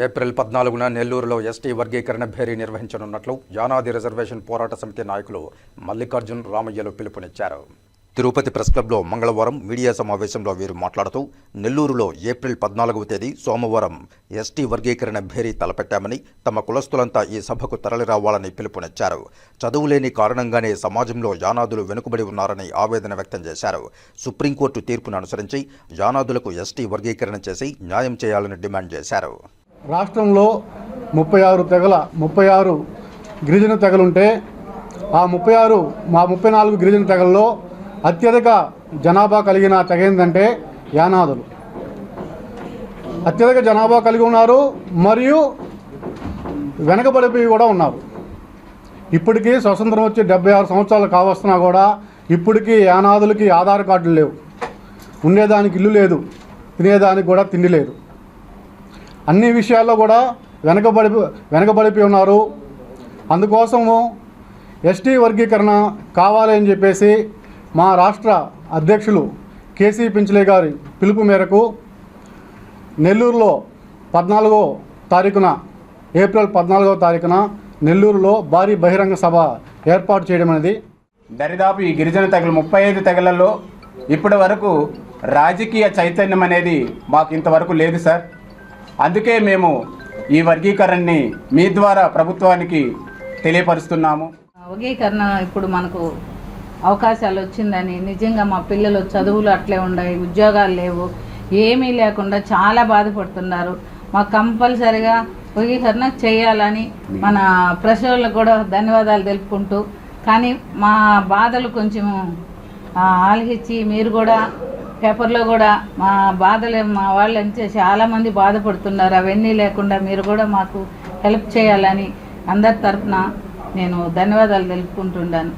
April పద్నాలుగున నెల్లూరులో ST వర్గీకరణ భేరీ నిర్వహించనున్నట్లు యానాది రిజర్వేషన్ పోరాట సమితి నాయకులు మల్లికార్జున్ రామయ్యలు పిలుపునిచ్చారు. తిరుపతి ప్రెస్ క్లబ్లో మంగళవారం మీడియా సమావేశంలో వీరు మాట్లాడుతూ నెల్లూరులో ఏప్రిల్ పద్నాలుగవ తేదీ సోమవారం ఎస్టీ వర్గీకరణ భేరీ తలపెట్టామని తమ కులస్తులంతా ఈ సభకు తరలిరావాలని పిలుపునిచ్చారు. చదువులేని కారణంగానే సమాజంలో యానాదులు వెనుకబడి ఉన్నారని ఆవేదన వ్యక్తం చేశారు. సుప్రీంకోర్టు తీర్పును అనుసరించి యానాదులకు ఎస్టీ వర్గీకరణ చేసి న్యాయం చేయాలని డిమాండ్ చేశారు. రాష్ట్రంలో ముప్పై ఆరు తెగల ముప్పై ఆరు గిరిజన తెగలుంటే ఆ ముప్పై ఆరు మా ముప్పై నాలుగు గిరిజన తెగల్లో అత్యధిక జనాభా కలిగిన తెగ ఏంటంటే యానాదులు. అత్యధిక జనాభా కలిగి ఉన్నారు మరియు వెనకబడిపోయి కూడా ఉన్నారు. ఇప్పటికీ స్వతంత్రం వచ్చి డెబ్బై ఆరు సంవత్సరాలు కావస్తున్నా కూడా ఇప్పటికీ యానాదులకి ఆధార్ కార్డులు లేవు. ఉండేదానికి ఇల్లు లేదు తినేదానికి కూడా తిండి లేదు. అన్ని విషయాల్లో కూడా వెనకబడి వెనకబడిపోయి ఉన్నారు. అందుకోసము ఎస్టీ వర్గీకరణ కావాలి అని చెప్పేసి మా రాష్ట్ర అధ్యక్షులు కేసీ పించలే గారి పిలుపు మేరకు నెల్లూరులో పద్నాలుగో తారీఖున ఏప్రిల్ పద్నాలుగో తారీఖున నెల్లూరులో భారీ బహిరంగ సభ ఏర్పాటు చేయడం అనేది దరిదాపు ఈ గిరిజన తెగలు ముప్పై ఐదు తెగలలో ఇప్పటి వరకు రాజకీయ చైతన్యం అనేది మాకు ఇంతవరకు లేదు సార్. అందుకే మేము ఈ వర్గీకరణని మీ ద్వారా ప్రభుత్వానికి తెలియపరుస్తున్నాము. వర్గీకరణ ఇప్పుడు మనకు అవకాశాలు వచ్చిందని నిజంగా మా పిల్లలు చదువులు అట్లే ఉన్నాయి ఉద్యోగాలు లేవు ఏమీ లేకుండా చాలా బాధపడుతున్నారు. మాకు కంపల్సరిగా వర్గీకరణ చేయాలని మన ప్రశ్నలకు కూడా ధన్యవాదాలు తెలుపుకుంటూ కానీ మా బాధలు కొంచెం ఆ, ఆలకించి మీరు కూడా పేపర్లో కూడా మా బాధలు మా వాళ్ళు అంతే చాలామంది బాధపడుతున్నారు. అవన్నీ లేకుండా మీరు కూడా మాకు హెల్ప్ చేయాలని అందరి తరఫున నేను ధన్యవాదాలు తెలుపుకుంటున్నాను.